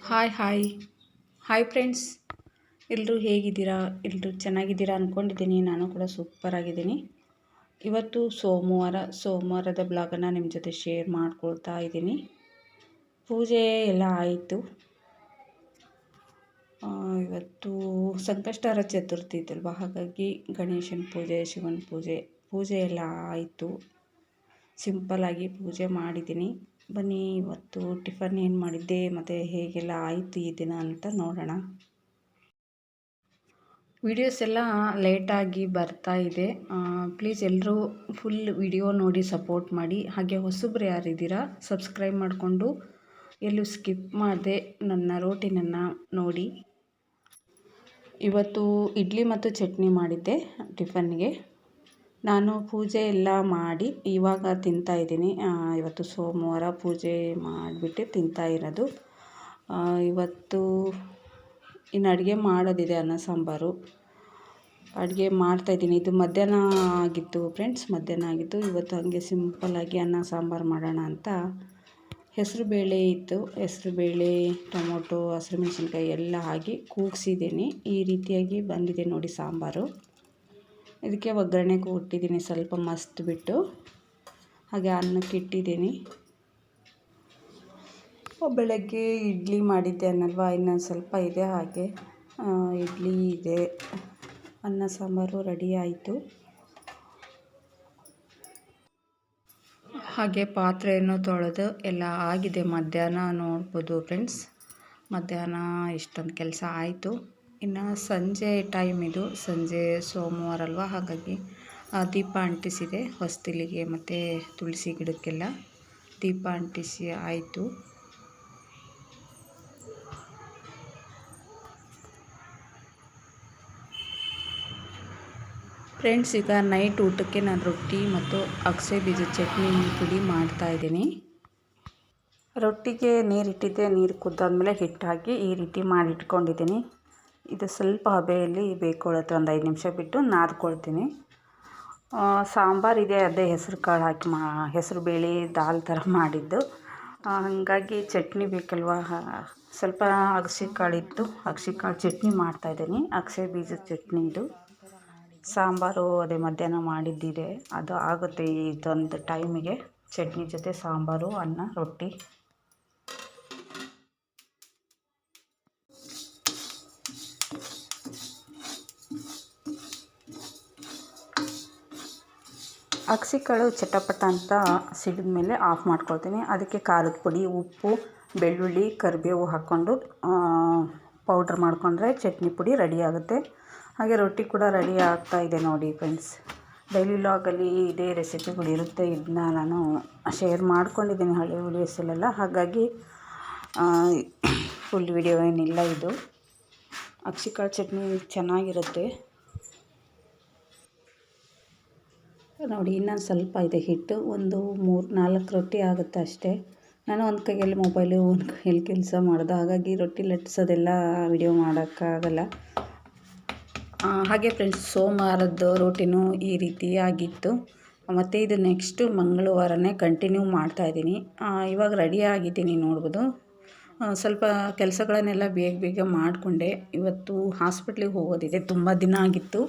Hi hi hi friends ಎಲ್ಲರೂ ಹೇಗಿದ್ದೀರಾ? ಎಲ್ಲರೂ ಚೆನ್ನಾಗಿದ್ದೀರಾ ಅಂದ್ಕೊಂಡಿದ್ದೀನಿ ನಾನು ಕೂಡ ಸೂಪರಾಗಿದ್ದೀನಿ ಇವತ್ತು ಸೋಮವಾರ, ಸೋಮವಾರದ ಬ್ಲಾಗನ್ನು ನಿಮ್ಮ ಜೊತೆ ಶೇರ್ ಮಾಡ್ಕೊಳ್ತಾ ಇದ್ದೀನಿ. ಪೂಜೆ ಎಲ್ಲ ಆಯಿತು. ಇವತ್ತು ಸಂಕಷ್ಟರ ಚತುರ್ಥಿ ಇತ್ತಲ್ವ? ಹಾಗಾಗಿ ಗಣೇಶನ ಪೂಜೆ, ಶಿವನ ಪೂಜೆ ಪೂಜೆ ಎಲ್ಲ ಆಯಿತು. ಸಿಂಪಲ್ಲಾಗಿ ಪೂಜೆ ಮಾಡಿದ್ದೀನಿ. ಬನ್ನಿ, ಇವತ್ತು ಟಿಫನ್ ಏನು ಮಾಡಿದ್ದೆ, ಮತ್ತು ಹೇಗೆಲ್ಲ ಆಯಿತು ಈ ದಿನ ಅಂತ ನೋಡೋಣ. ವಿಡಿಯೋಸ್ ಎಲ್ಲ ಲೇಟಾಗಿ ಬರ್ತಾ ಇದೆ. ಪ್ಲೀಸ್ ಎಲ್ಲರೂ ಫುಲ್ ವಿಡಿಯೋ ನೋಡಿ ಸಪೋರ್ಟ್ ಮಾಡಿ. ಹಾಗೆ ಹೊಸಬ್ರು ಯಾರಿದ್ದೀರಾ, ಸಬ್ಸ್ಕ್ರೈಬ್ ಮಾಡಿಕೊಂಡು ಎಲ್ಲೂ ಸ್ಕಿಪ್ ಮಾಡದೆ ನನ್ನ ರೋಟಿನನ್ನು ನೋಡಿ. ಇವತ್ತು ಇಡ್ಲಿ ಮತ್ತು ಚಟ್ನಿ ಮಾಡಿದ್ದೆ ಟಿಫನ್ಗೆ ನಾನು ಪೂಜೆ ಎಲ್ಲ ಮಾಡಿ ಇವಾಗ ತಿಂತಾ ಇದ್ದೀನಿ. ಇವತ್ತು ಸೋಮವಾರ ಪೂಜೆ ಮಾಡಿಬಿಟ್ಟು ತಿಂತಾ ಇರೋದು. ಇವತ್ತು ಇನ್ನು ಅಡುಗೆ ಮಾಡೋದಿದೆ ಅನ್ನ ಸಾಂಬಾರು. ಅಡುಗೆ ಮಾಡ್ತಾಯಿದ್ದೀನಿ ಇದು ಮಧ್ಯಾಹ್ನ ಆಗಿತ್ತು ಫ್ರೆಂಡ್ಸ್, ಮಧ್ಯಾಹ್ನ ಆಗಿತ್ತು. ಇವತ್ತು ಹಾಗೆ ಸಿಂಪಲ್ಲಾಗಿ ಅನ್ನ ಸಾಂಬಾರು ಮಾಡೋಣ ಅಂತ ಹೆಸರು ಬೇಳೆ ಇತ್ತು. ಹೆಸರು ಬೇಳೆ, ಟೊಮೊಟೊ, ಹಸಿರು ಮೆಣಸಿನ್ಕಾಯಿ ಎಲ್ಲ ಹಾಕಿ ಕೂಗಿಸಿದ್ದೀನಿ. ಈ ರೀತಿಯಾಗಿ ಬಂದಿದೆ ನೋಡಿ ಸಾಂಬಾರು. ಇದಕ್ಕೆ ಒಗ್ಗರಣೆ ಕೊಟ್ಟಿದ್ದೀನಿ ಸ್ವಲ್ಪ ಮಸ್ತ್ ಬಿಟ್ಟು. ಹಾಗೆ ಅನ್ನಕ್ಕೆ ಇಟ್ಟಿದ್ದೀನಿ. ಬೆಳಗ್ಗೆ ಇಡ್ಲಿ ಮಾಡಿದ್ದೆ ಅನ್ನಲ್ವಾ? ಇನ್ನೊಂದು ಸ್ವಲ್ಪ ಇದೆ ಹಾಗೆ. ಇಡ್ಲಿ ಇದೆ. ಅನ್ನ ಸಾಂಬಾರು ರೆಡಿ ಆಯಿತು. ಹಾಗೆ ಪಾತ್ರೆಯನ್ನು ತೊಳೆದು ಎಲ್ಲ ಆಗಿದೆ. ಮಧ್ಯಾಹ್ನ ನೋಡ್ಬೋದು ಫ್ರೆಂಡ್ಸ್. ಮಧ್ಯಾಹ್ನ ಇಷ್ಟೊಂದು ಕೆಲಸ ಆಯಿತು. ಇನ್ನು ಸಂಜೆ ಟೈಮ್ ಇದು. ಸಂಜೆ ಸೋಮವಾರ ಅಲ್ವಾ? ಹಾಗಾಗಿ ದೀಪ ಅಂಟಿಸಿದೆ ಹೊಸ್ತಿಲಿಗೆ ಮತ್ತು ತುಳಸಿ ಗಿಡಕ್ಕೆಲ್ಲ. ದೀಪ ಅಂಟಿಸಿ ಆಯಿತು. ಫ್ರೆಂಡ್ಸ್ ಈಗ ನೈಟ್ ಊಟಕ್ಕೆ ನಾನು ರೊಟ್ಟಿ ಮತ್ತು ಅಗಸೆ ಬೀಜದ ಚಟ್ನಿ ಪುಡಿ ಮಾಡ್ತಾಯಿದ್ದೀನಿ ರೊಟ್ಟಿಗೆ ನೀರಿಟ್ಟಿದ್ದೆ, ನೀರು ಕುದ್ದಾದ್ಮೇಲೆ ಹಿಟ್ಟಾಕಿ ಈ ರೀತಿ ಮಾಡಿಟ್ಕೊಂಡಿದ್ದೀನಿ. ಇದು ಸ್ವಲ್ಪ ಹಬೆಯಲ್ಲಿ ಬೇಯ್ಕೊಳ್ಳುತ್ತೆ ಒಂದು ಐದು ನಿಮಿಷ ಬಿಟ್ಟು ನಾದ್ಕೊಳ್ತೀನಿ. ಸಾಂಬಾರಿದೆ ಅದೇ ಹೆಸ್ರು ಕಾಳು ಹಾಕಿ ಮಾ, ಹೆಸರು ಬೇಳೆ, ದಾಲ್ ಥರ ಮಾಡಿದ್ದು. ಹಾಗಾಗಿ ಚಟ್ನಿ ಬೇಕಲ್ವ? ಸ್ವಲ್ಪ ಅಗಸೆ ಕಾಳಿತ್ತು ಅಗಸೆ ಕಾಳು ಚಟ್ನಿ ಮಾಡ್ತಾಯಿದ್ದೀನಿ ಅಗಸೆ ಬೀಜದ ಚಟ್ನಿ ಇದು. ಸಾಂಬಾರು ಅದೇ ಮಧ್ಯಾಹ್ನ ಮಾಡಿದ್ದಿದೆ. ಅದು ಆಗುತ್ತೆ ಇದೊಂದು ಟೈಮಿಗೆ. ಚಟ್ನಿ ಜೊತೆ ಸಾಂಬಾರು, ಅನ್ನ, ರೊಟ್ಟಿ. ಕಾಳು ಚಟಪಟ ಅಂತ ಸಿಡಿದ ಮೇಲೆ ಆಫ್ ಮಾಡ್ಕೊಳ್ತೀನಿ. ಅದಕ್ಕೆ ಖಾರದ ಪುಡಿ, ಉಪ್ಪು, ಬೆಳ್ಳುಳ್ಳಿ, ಕರಿಬೇವು ಹಾಕ್ಕೊಂಡು ಪೌಡ್ರ್ ಮಾಡಿಕೊಂಡ್ರೆ ಚಟ್ನಿ ಪುಡಿ ರೆಡಿ ಆಗುತ್ತೆ. ಹಾಗೆ ರೊಟ್ಟಿ ಕೂಡ ರೆಡಿ ಆಗ್ತಾ ಇದೆ ನೋಡಿ ಫ್ರೆಂಡ್ಸ್. ಡೈಲಿ ಲಾಗಲ್ಲಿ ಇದೇ ರೆಸಿಪಿಗಳು ಇರುತ್ತೆ. ಇದನ್ನ ನಾನು ಶೇರ್ ಮಾಡ್ಕೊಂಡಿದ್ದೀನಿ ಹಳೆ ವೀಡಿಯೋಸಲ್ಲೆಲ್ಲ. ಹಾಗಾಗಿ ಫುಲ್ ವಿಡಿಯೋ ಏನಿಲ್ಲ ಇದು. ಅಕ್ಷಿಕಾಳು ಚಟ್ನಿ ಚೆನ್ನಾಗಿರುತ್ತೆ. ನೋಡಿ, ಇನ್ನೊಂದು ಸ್ವಲ್ಪ ಇದೆ ಹಿಟ್ಟು. ಒಂದು ಮೂರು, ನಾಲ್ಕು ರೊಟ್ಟಿ ಆಗುತ್ತೆ ಅಷ್ಟೇ. ನಾನು ಒಂದು ಕೈಯಲ್ಲಿ ಮೊಬೈಲು, ಒಂದು ಕೈಯಲ್ಲಿ ಕೆಲಸ ಮಾಡೋದು. ಹಾಗಾಗಿ ರೊಟ್ಟಿ ಲಟ್ಟಿಸೋದೆಲ್ಲ ವಿಡಿಯೋ ಮಾಡೋಕ್ಕಾಗಲ್ಲ. ಹಾಗೆ ಫ್ರೆಂಡ್ಸ್ ಸೋಮವಾರದ್ದು ರೊಟ್ಟಿನೂ ಈ ರೀತಿ ಆಗಿತ್ತು. ಮತ್ತು ಇದು ನೆಕ್ಸ್ಟು ಮಂಗಳವಾರನೇ ಕಂಟಿನ್ಯೂ ಮಾಡ್ತಾಯಿದ್ದೀನಿ ಇವಾಗ ರೆಡಿ ಆಗಿದ್ದೀನಿ ನೋಡ್ಬೋದು. ಸ್ವಲ್ಪ ಕೆಲಸಗಳನ್ನೆಲ್ಲ ಬೇಗ ಬೇಗ ಮಾಡಿಕೊಂಡೆ. ಇವತ್ತು ಹಾಸ್ಪಿಟ್ಲಿಗೆ ಹೋಗೋದಿದೆ. ತುಂಬ ದಿನ ಆಗಿತ್ತು.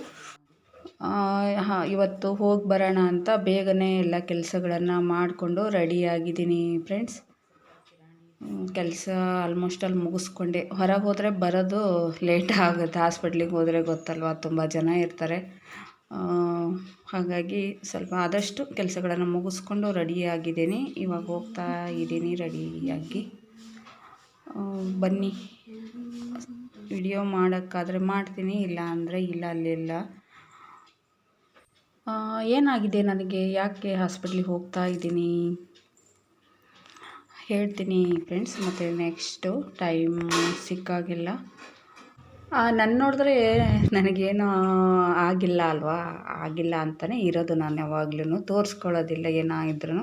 ಹಾಂ, ಇವತ್ತು ಹೋಗಿ ಬರೋಣ ಅಂತ ಬೇಗನೆ ಎಲ್ಲ ಕೆಲಸಗಳನ್ನು ಮಾಡಿಕೊಂಡು ರೆಡಿಯಾಗಿದ್ದೀನಿ ಫ್ರೆಂಡ್ಸ್ ಕೆಲಸ ಆಲ್ಮೋಸ್ಟ್ ಅಲ್ಲಿ ಮುಗಿಸ್ಕೊಂಡೆ. ಹೊರಗೆ ಹೋದರೆ ಬರೋದು ಲೇಟ್ ಆಗುತ್ತೆ. ಹಾಸ್ಪಿಟ್ಲಿಗೆ ಹೋದರೆ ಗೊತ್ತಲ್ವ? ತುಂಬ ಜನ ಇರ್ತಾರೆ. ಹಾಗಾಗಿ ಸ್ವಲ್ಪ ಆದಷ್ಟು ಕೆಲಸಗಳನ್ನು ಮುಗಿಸ್ಕೊಂಡು ರೆಡಿಯಾಗಿದ್ದೀನಿ. ಇವಾಗ ಹೋಗ್ತಾ ಇದ್ದೀನಿ ರೆಡಿಯಾಗಿ. ಬನ್ನಿ. ವಿಡಿಯೋ ಮಾಡೋಕ್ಕಾದರೆ ಮಾಡ್ತೀನಿ ಇಲ್ಲ ಅಂದರೆ ಇಲ್ಲ, ಅಲ್ಲಿಲ್ಲ. ಏನಾಗಿದೆ ನನಗೆ? ಯಾಕೆ ಹಾಸ್ಪಿಟ್ಲಿಗೆ ಹೋಗ್ತಾ ಇದ್ದೀನಿ? ಹೇಳ್ತೀನಿ ಫ್ರೆಂಡ್ಸ್, ಮತ್ತು ನೆಕ್ಸ್ಟು ಟೈಮ್ ಸಿಕ್ಕಾಗಿಲ್ಲ. ನನ್ನ ನೋಡಿದ್ರೆ ನನಗೇನು ಆಗಿಲ್ಲ ಅಲ್ವಾ? ಆಗಿಲ್ಲ ಅಂತಲೇ ಇರೋದು ನಾನು ಯಾವಾಗ್ಲೂ ತೋರಿಸ್ಕೊಳ್ಳೋದಿಲ್ಲ ಏನಾಗಿದ್ರೂ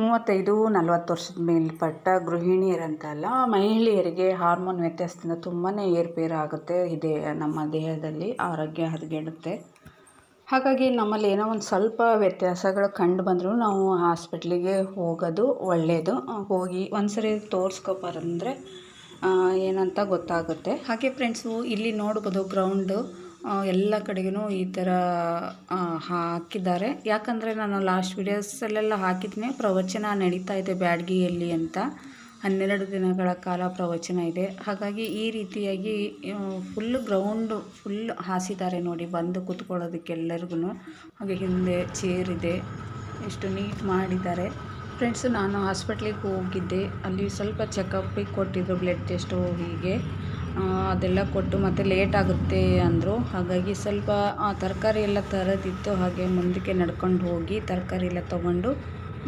ಮೂವತ್ತೈದು, ನಲವತ್ತು ವರ್ಷದ ಮೇಲ್ಪಟ್ಟ ಗೃಹಿಣಿಯರಂತಲ್ಲ, ಮಹಿಳೆಯರಿಗೆ ಹಾರ್ಮೋನ್ ವ್ಯತ್ಯಾಸದಿಂದ ತುಂಬಾ ಏರುಪೇರು ಆಗುತ್ತೆ ಇದೆ ನಮ್ಮ ದೇಹದಲ್ಲಿ ಆರೋಗ್ಯ ಹದಗೆಡುತ್ತೆ. ಹಾಗಾಗಿ ನಮ್ಮಲ್ಲಿ ಏನೋ ಒಂದು ಸ್ವಲ್ಪ ವ್ಯತ್ಯಾಸಗಳು ಕಂಡು ಬಂದರೂ ನಾವು ಹಾಸ್ಪಿಟ್ಲಿಗೆ ಹೋಗೋದು ಒಳ್ಳೆಯದು ಹೋಗಿ ಒಂದು ಸರಿ ತೋರಿಸ್ಕೊಬಾರಂದ್ರೆ ಏನಂತ ಗೊತ್ತಾಗುತ್ತೆ. ಹಾಗೆ ಫ್ರೆಂಡ್ಸು, ಇಲ್ಲಿ ನೋಡ್ಬೋದು ಗ್ರೌಂಡು ಎಲ್ಲ ಕಡೆಗೂ ಈ ಥರ ಹಾಕಿದ್ದಾರೆ. ಯಾಕಂದರೆ ನಾನು ಲಾಸ್ಟ್ ವೀಡಿಯೋಸಲ್ಲೆಲ್ಲ ಹಾಕಿದ್ದೀನಿ ಪ್ರವಚನ ನಡೀತಾ ಇದೆ ಬ್ಯಾಡಗಿಯಲ್ಲಿ ಅಂತ. ಹನ್ನೆರಡು ದಿನಗಳ ಕಾಲ ಪ್ರವಚನ ಇದೆ. ಹಾಗಾಗಿ ಈ ರೀತಿಯಾಗಿ ಫುಲ್ ಗ್ರೌಂಡು ಫುಲ್ ಹಾಸಿದ್ದಾರೆ ನೋಡಿ, ಬಂದು ಕೂತ್ಕೊಳ್ಳೋದಕ್ಕೆ ಎಲ್ಲರಿಗೂ ಹಾಗೆ ಹಿಂದೆ ಚೇರ್ ಇದೆ. ಎಷ್ಟು ನೀಟ್ ಮಾಡಿದ್ದಾರೆ. ಫ್ರೆಂಡ್ಸ್ ನಾನು ಹಾಸ್ಪಿಟ್ಲಿಗೆ ಹೋಗಿದ್ದೆ. ಅಲ್ಲಿ ಸ್ವಲ್ಪ ಚೆಕಪ್ಪಿಗೆ ಕೊಟ್ಟಿದ್ದರು ಬ್ಲಡ್ ಟೆಸ್ಟು ಹೀಗೆ. ಅದೆಲ್ಲ ಕೊಟ್ಟು ಮತ್ತೆ ಲೇಟ್ ಆಗುತ್ತೆ ಅಂದರು. ಹಾಗಾಗಿ ಸ್ವಲ್ಪ ತರಕಾರಿ ಎಲ್ಲ ತರೋದಿತ್ತು. ಹಾಗೆ ಮುಂದಕ್ಕೆ ನಡ್ಕೊಂಡು ಹೋಗಿ ತರಕಾರಿ ಎಲ್ಲ ತೊಗೊಂಡು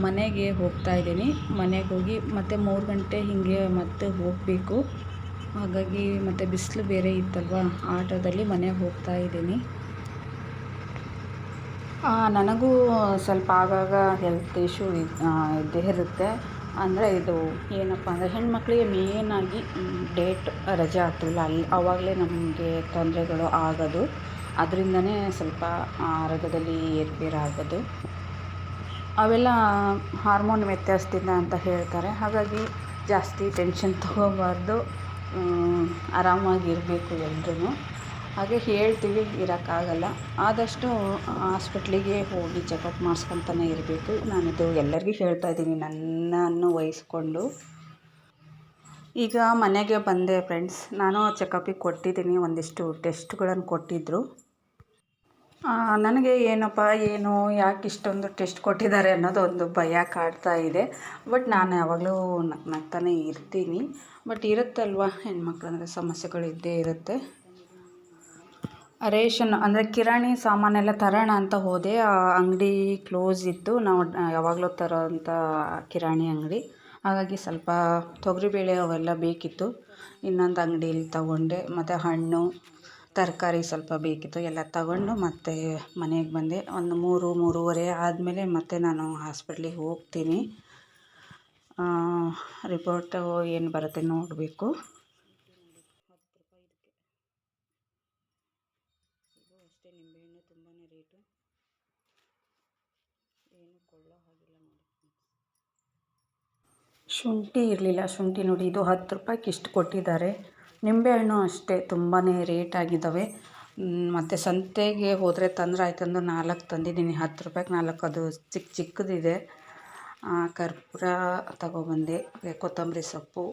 ಮನೆಗೆ ಹೋಗ್ತಾ ಇದ್ದೀನಿ. ಮನೆಗೆ ಹೋಗಿ ಮತ್ತೆ ಮೂರು ಗಂಟೆ ಹೀಗೆ ಮತ್ತೆ ಹೋಗಬೇಕು. ಹಾಗಾಗಿ ಮತ್ತೆ ಬಿಸಿಲು ಬೇರೆ ಇತ್ತಲ್ವ? ಆಟೋದಲ್ಲಿ ಮನೆಗೆ ಹೋಗ್ತಾ ಇದ್ದೀನಿ. ನನಗೂ ಸ್ವಲ್ಪ ಆಗಾಗ ಹೆಲ್ತ್ ಇಶ್ಯೂ ಇದ್ದೇ ಇರುತ್ತೆ. ಅಂದರೆ ಇದು ಏನಪ್ಪ ಅಂದರೆ ಹೆಣ್ಮಕ್ಳಿಗೆ ಮೇಯ್ನಾಗಿ ಡೇಟ್ ರಜೆ ಆಗ್ತಿಲ್ಲ ಅಲ್ಲಿ ಆವಾಗಲೇ ನಮಗೆ ತೊಂದರೆಗಳು ಆಗೋದು. ಅದರಿಂದನೇ ಸ್ವಲ್ಪ ಆರೋಗ್ಯದಲ್ಲಿ ಏರುಪೇರು ಆಗೋದು ಅವೆಲ್ಲ ಹಾರ್ಮೋನ್ ವ್ಯತ್ಯಾಸದಿಂದ ಅಂತ ಹೇಳ್ತಾರೆ. ಹಾಗಾಗಿ ಜಾಸ್ತಿ ಟೆನ್ಷನ್ ತೊಗೋಬಾರ್ದು. ಆರಾಮಾಗಿರಬೇಕು ಎಲ್ರೂ ಹಾಗೆ ಹೇಳ್ತೀವಿ, ಇರೋಕ್ಕಾಗಲ್ಲ. ಆದಷ್ಟು ಹಾಸ್ಪಿಟ್ಲಿಗೆ ಹೋಗಿ ಚೆಕಪ್ ಮಾಡಿಸ್ಕೊತಾನೆ ಇರಬೇಕು. ನಾನಿದು ಎಲ್ಲರಿಗೂ ಹೇಳ್ತಾ ಇದ್ದೀನಿ, ನನ್ನನ್ನು ವಹಿಸ್ಕೊಂಡು. ಈಗ ಮನೆಗೆ ಬಂದೆ, ಫ್ರೆಂಡ್ಸ್. ನಾನು ಚೆಕಪ್ಪಿಗೆ ಕೊಟ್ಟಿದ್ದೀನಿ, ಒಂದಿಷ್ಟು ಟೆಸ್ಟ್ಗಳನ್ನು ಕೊಟ್ಟಿದ್ದರು ನನಗೆ ಏನಪ್ಪ, ಏನು ಯಾಕೆ ಇಷ್ಟೊಂದು ಟೆಸ್ಟ್ ಕೊಟ್ಟಿದ್ದಾರೆ ಅನ್ನೋದು ಒಂದು ಭಯ ಕಾಡ್ತಾ ಇದೆ. ಬಟ್ ನಾನು ಯಾವಾಗಲೂ ನಕ್ ನಗ್ತಾನೆ ಇರ್ತೀನಿ. ಬಟ್ ಇರುತ್ತಲ್ವ ಹೆಣ್ಮಕ್ಳು ಅಂದರೆ ಸಮಸ್ಯೆಗಳು ಇದ್ದೇ ಇರುತ್ತೆ. ರೇಷನ್ ಅಂದರೆ ಕಿರಾಣಿ ಸಾಮಾನೆಲ್ಲ ತರೋಣ ಅಂತ ಹೋದೆ. ಆ ಅಂಗಡಿ ಕ್ಲೋಸ್ ಇತ್ತು. ನಾವು ಯಾವಾಗಲೂ ತರೋಂಥ ಕಿರಾಣಿ ಅಂಗಡಿ. ಹಾಗಾಗಿ ಸ್ವಲ್ಪ ತೊಗರಿಬೇಳೆ ಅವೆಲ್ಲ ಬೇಕಿತ್ತು. ಇನ್ನೊಂದು ಅಂಗಡಿಯಲ್ಲಿ ತಗೊಂಡೆ. ಮತ್ತು ಹಣ್ಣು ತರಕಾರಿ ಸ್ವಲ್ಪ ಬೇಕಿತ್ತು ಎಲ್ಲ ತಗೊಂಡು ಮತ್ತೆ ಮನೆಗೆ ಬಂದೆ. ಒಂದು ಮೂರು, ಮೂರುವರೆ ಆದಮೇಲೆ ಮತ್ತೆ ನಾನು ಹಾಸ್ಪಿಟ್ಲಿಗೆ ಹೋಗ್ತೀನಿ. ರಿಪೋರ್ಟು ಏನು ಬರುತ್ತೆ ನೋಡಬೇಕು. ಶುಂಠಿ ಇರಲಿಲ್ಲ. ಶುಂಠಿ ನೋಡಿ, ಇದು ಹತ್ತು ರೂಪಾಯಿಗೆ ಇಷ್ಟು ಕೊಟ್ಟಿದ್ದಾರೆ. ನಿಂಬೆಹಣ್ಣು ಅಷ್ಟೇ ತುಂಬಾ ರೇಟ್ ಆಗಿದ್ದಾವೆ. ಮತ್ತು ಸಂತೆಗೆ ಹೋದರೆ ತಂದ್ರೆ ಆಯ್ತಂದು ನಾಲ್ಕು ತಂದಿದ್ದೀನಿ, ಹತ್ತು ರೂಪಾಯಿಗೆ ನಾಲ್ಕು, ಅದು ಚಿಕ್ಕ ಚಿಕ್ಕದಿದೆ. ಕರ್ಪೂರ ತಗೊಬಂದೆ ಕೊತ್ತಂಬರಿ ಸೊಪ್ಪು.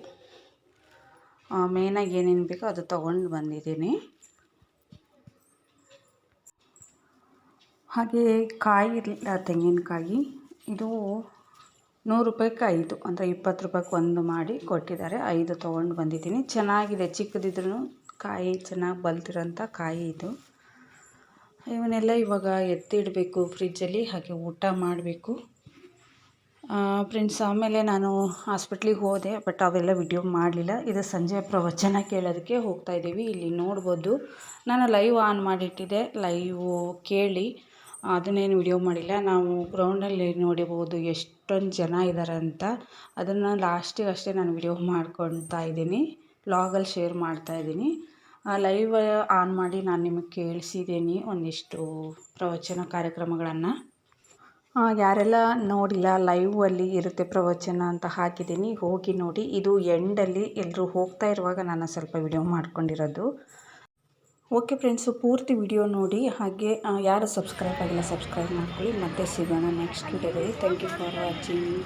ಮೇನಾಗಿ ಏನೇನು ಬೇಕೋ ಅದು ತಗೊಂಡು ಬಂದಿದ್ದೀನಿ. ಹಾಗೆ ಕಾಯಿ ತೆಂಗಿನಕಾಯಿ. ಇದು ನೂರು ರೂಪಾಯಿಗೆ ಐದು, ಅಂದರೆ ಇಪ್ಪತ್ತು ರೂಪಾಯಿಗೆ ಒಂದು ಮಾಡಿ ಕೊಟ್ಟಿದ್ದಾರೆ. ಐದು ತೊಗೊಂಡು ಬಂದಿದ್ದೀನಿ. ಚೆನ್ನಾಗಿದೆ. ಚಿಕ್ಕದಿದ್ರೂ ಕಾಯಿ ಚೆನ್ನಾಗಿ ಬಲ್ತಿರೋಂಥ ಕಾಯಿ ಇದು. ಇವನ್ನೆಲ್ಲ ಇವಾಗ ಎತ್ತಿಡಬೇಕು ಫ್ರಿಜ್ಜಲ್ಲಿ. ಹಾಗೆ ಊಟ ಮಾಡಬೇಕು. ಫ್ರೆಂಡ್ಸ್, ಆಮೇಲೆ ನಾನು ಹಾಸ್ಪಿಟ್ಲಿಗೆ ಹೋದೆ, ಬಟ್ ಅವೆಲ್ಲ ವಿಡಿಯೋ ಮಾಡಲಿಲ್ಲ. ಇದು ಸಂಜೆ ಪ್ರವಚನ ಕೇಳೋದಕ್ಕೆ ಹೋಗ್ತಾ ಇದ್ದೀವಿ. ಇಲ್ಲಿ ನೋಡ್ಬೋದು. ನಾನು ಲೈವ್ ಆನ್ ಮಾಡಿಟ್ಟಿದ್ದೆ. ಲೈವು ಕೇಳಿ, ಅದನ್ನೇನು ವಿಡಿಯೋ ಮಾಡಿಲ್ಲ. ನಾವು ಗ್ರೌಂಡಲ್ಲಿ ನೋಡಿರ್ಬೋದು ಎಷ್ಟೊಂದು ಜನ ಇದ್ದಾರೆ ಅಂತ ಅದನ್ನು ಲಾಸ್ಟಿಗೆ ಅಷ್ಟೇ ನಾನು ವಿಡಿಯೋ ಮಾಡ್ಕೊತಾ ಇದ್ದೀನಿ. ವ್ಲಾಗಲ್ಲಿ ಶೇರ್ ಮಾಡ್ತಾ ಇದ್ದೀನಿ. ಲೈವ್ ಆನ್ ಮಾಡಿ ನಾನು ನಿಮಗೆ ಕೇಳಿಸಿದ್ದೀನಿ ಒಂದಿಷ್ಟು ಪ್ರವಚನ ಕಾರ್ಯಕ್ರಮಗಳನ್ನು. ಯಾರೆಲ್ಲ ನೋಡಿಲ್ಲ ಲೈವಲ್ಲಿ ಇರುತ್ತೆ ಪ್ರವಚನ ಅಂತ ಹಾಕಿದ್ದೀನಿ. ಹೋಗಿ ನೋಡಿ. ಇದು ಎಂಡಲ್ಲಿ ಎಲ್ಲರೂ ಹೋಗ್ತಾ ಇರುವಾಗ ನಾನು ಸ್ವಲ್ಪ ವಿಡಿಯೋ ಮಾಡ್ಕೊಂಡಿರೋದು. ಓಕೆ ಫ್ರೆಂಡ್ಸು, ಪೂರ್ತಿ ವಿಡಿಯೋ ನೋಡಿ. ಹಾಗೆ ಯಾರು ಸಬ್ಸ್ಕ್ರೈಬ್ ಆಗಿಲ್ಲ, ಸಬ್ಸ್ಕ್ರೈಬ್ ಮಾಡ್ಕೊಳ್ಳಿ. ಮತ್ತೆ ಸಿಗೋಣ ನೆಕ್ಸ್ಟ್ ವಿಡಿಯೋದಲ್ಲಿ ಥ್ಯಾಂಕ್ ಯು ಫಾರ್ ವಾಚಿಂಗ್